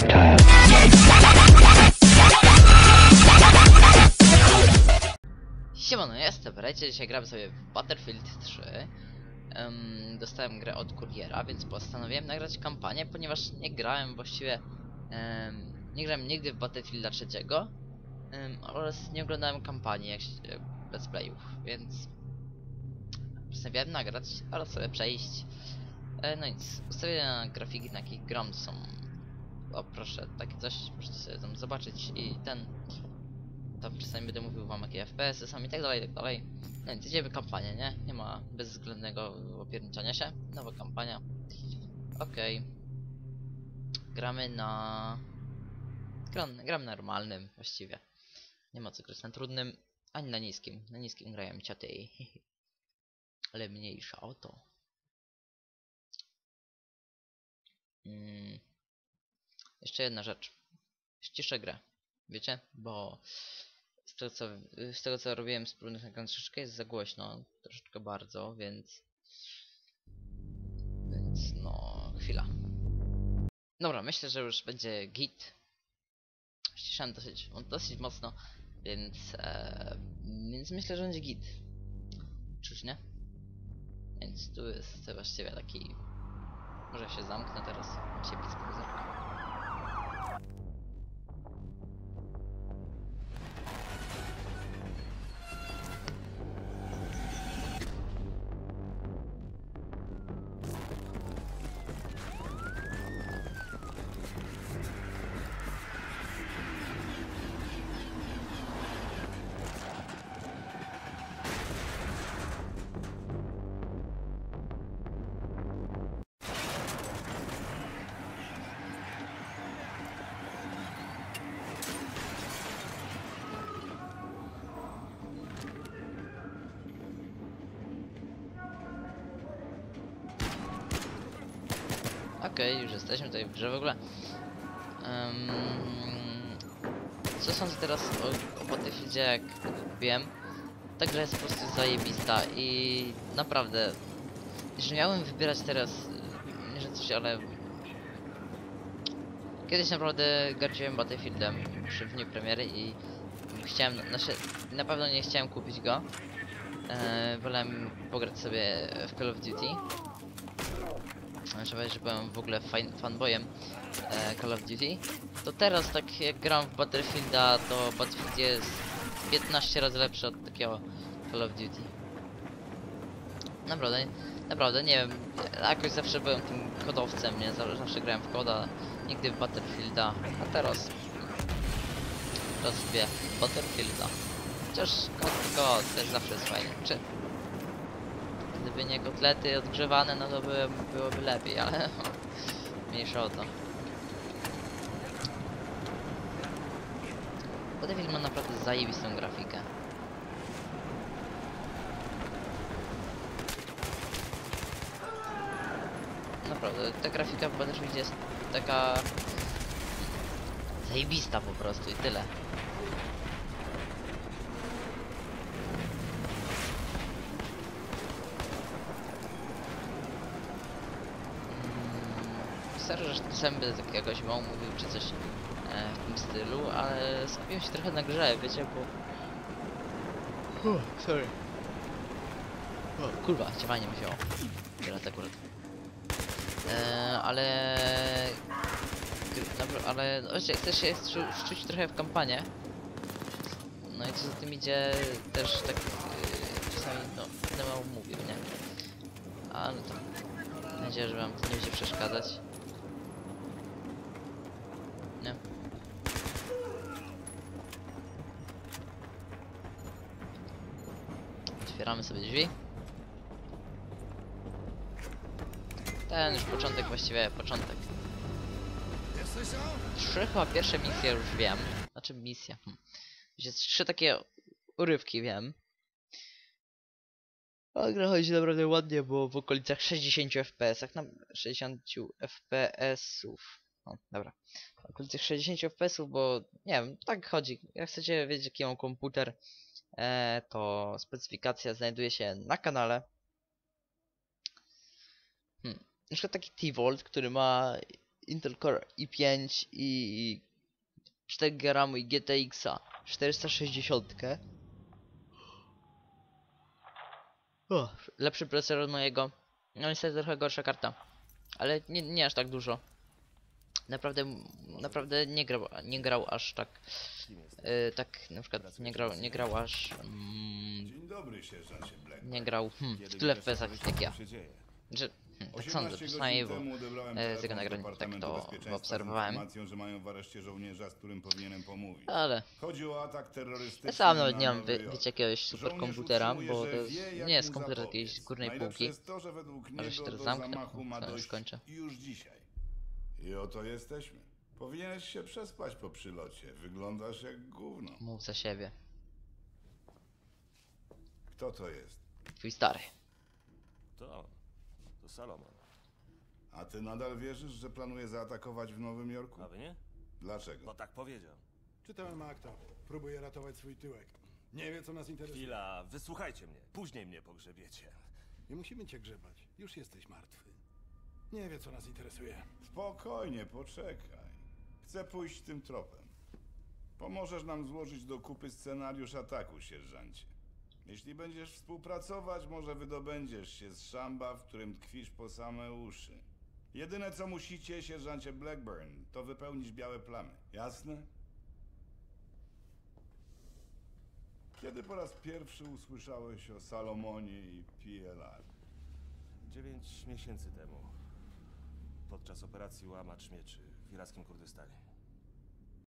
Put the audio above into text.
reptile. Siemano, jestem Rejcie, dzisiaj gramy sobie w Battlefield 3 Em, Dostałem grę od kuriera, więc postanowiłem nagrać kampanię, ponieważ nie grałem właściwie em, Nie grałem nigdy w Battlefielda 3 em, oraz nie oglądałem kampanii jak się, playów, więc postanowiłem nagrać oraz sobie przejść e, No nic, ustawienia grafiki na jakich gram są O proszę, takie coś możecie sobie tam zobaczyć i ten tam czasami będę mówił wam jakie FPS-y są i tak dalej, i tak dalej. No więc idziemy kampanię, nie? Nie ma bezwzględnego opierniczania się. Nowa kampania. Okej. Gramy na... Gram, gram normalnym właściwie. Nie ma co grać na trudnym, ani na niskim. Na niskim grają ciaty. Ale mniejsza o to. Mm. Jeszcze jedna rzecz. Ściszę grę. Wiecie? Bo z tego co, z tego co robiłem z próbnych nagrań troszeczkę jest za głośno, troszeczkę bardzo, więc więc no chwila. Dobra, myślę, że już będzie git. Ściszałem dosyć, dosyć mocno, więc e, więc myślę, że będzie git. Czyż nie? Więc tu jest właściwie taki może się zamknę teraz, się Okej, już jesteśmy tutaj w grze w ogóle. Em, co sądzę teraz o, o Battlefieldzie, jak wiem? Ta gra jest po prostu zajebista i naprawdę, jeżeli miałem wybierać teraz, nie że coś, ale kiedyś naprawdę gardziłem Battlefieldem przy dniu premiery i chciałem, znaczy na pewno nie chciałem kupić go. E, wolałem pograć sobie w Call of Duty. Trzeba powiedzieć, że byłem w ogóle fan, fanboyem e, Call of Duty. To teraz tak jak gram w Battlefielda, to Battlefield jest 15 razy lepszy od takiego Call of Duty. Naprawdę, naprawdę, nie wiem, jakoś zawsze byłem tym kodowcem, nie? Zaw- Zawsze grałem w koda, nigdy w Battlefielda, a teraz... Teraz sobie Battlefielda. Chociaż kod, kod też zawsze jest fajny. Czy Gdyby nie kotlety odgrzewane, no to by, byłoby lepiej, ale mniejsza o to. Battlefield ma naprawdę zajebistą grafikę. Naprawdę, ta grafika w Battlefield jest taka zajebista po prostu i tyle. Czasem będę tak jakoś mało mówił czy coś e, w tym stylu, ale skupiłem się trochę na grze, wiecie, bo... Sorry. O, kurwa, ciemanie mi wzięło. Teraz akurat. E, ale... Dobra, ale no, wiecie, chcę się wczu- wczuć trochę w kampanię. No i co za tym idzie, też tak e, czasami, no, będę mało mówił, nie? Ale to... Mam nadzieję, że wam to nie będzie przeszkadzać. Otwieramy sobie drzwi. Ten już początek właściwie, początek. Trzy chyba pierwsze misje już wiem. Znaczy misja. Hm. Jest trzy takie urywki wiem. A gra chodzi naprawdę ładnie, bo w okolicach 60 fps, jak na 60 fps-ów. O, dobra. W okolicach 60 fps-ów, bo nie wiem, tak chodzi. Jak chcecie wiedzieć jaki mam komputer, to specyfikacja znajduje się na kanale. Hmm. Taki T-Volt, który ma Intel Core i5 i 4 GB i GTX-a 460. O, lepszy procesor od mojego. No niestety trochę gorsza karta. Ale nie, nie aż tak dużo. Naprawdę, naprawdę nie grał, nie grał aż tak. Yy, tak na przykład nie grał, nie grał aż. Mm, nie grał hmm, Kiedy tyle w pesach jak ja. się? Że, hmm, tak 18 sądzę, przynajmniej bo. e, telefon tego z nagrania tak to z obserwowałem. że mają w areszcie żołnierza, z którym powinienem pomówić. Ale Chodzi o atak terrorystyczny ja sam na nawet nie mam, wiecie, jakiegoś superkomputera, bo to jest, nie jest komputer jakiejś górnej półki. to, że według Może się niego teraz zamknę, skończę. już dzisiaj. I oto jesteśmy. Powinieneś się przespać po przylocie. Wyglądasz jak gówno. Mów za siebie. Kto to jest? Twój stary. To, to Salomon. A ty nadal wierzysz, że planuje zaatakować w Nowym Jorku? A wy nie? Dlaczego? Bo tak powiedział. Czytałem akta. Próbuję ratować swój tyłek. Nie wie, co nas interesuje. Chwila, wysłuchajcie mnie. Później mnie pogrzebiecie. Nie musimy cię grzebać. Już jesteś martwy. Nie wie, co nas interesuje. Spokojnie, poczekaj. Chcę pójść tym tropem. Pomożesz nam złożyć do kupy scenariusz ataku, sierżancie. Jeśli będziesz współpracować, może wydobędziesz się z szamba, w którym tkwisz po same uszy. Jedyne co musicie, sierżancie Blackburn, to wypełnić białe plamy. Jasne? Kiedy po raz pierwszy usłyszałeś o Salomonie i PLR? Dziewięć miesięcy temu. Podczas operacji Łamacz Mieczy w irackim Kurdystanie.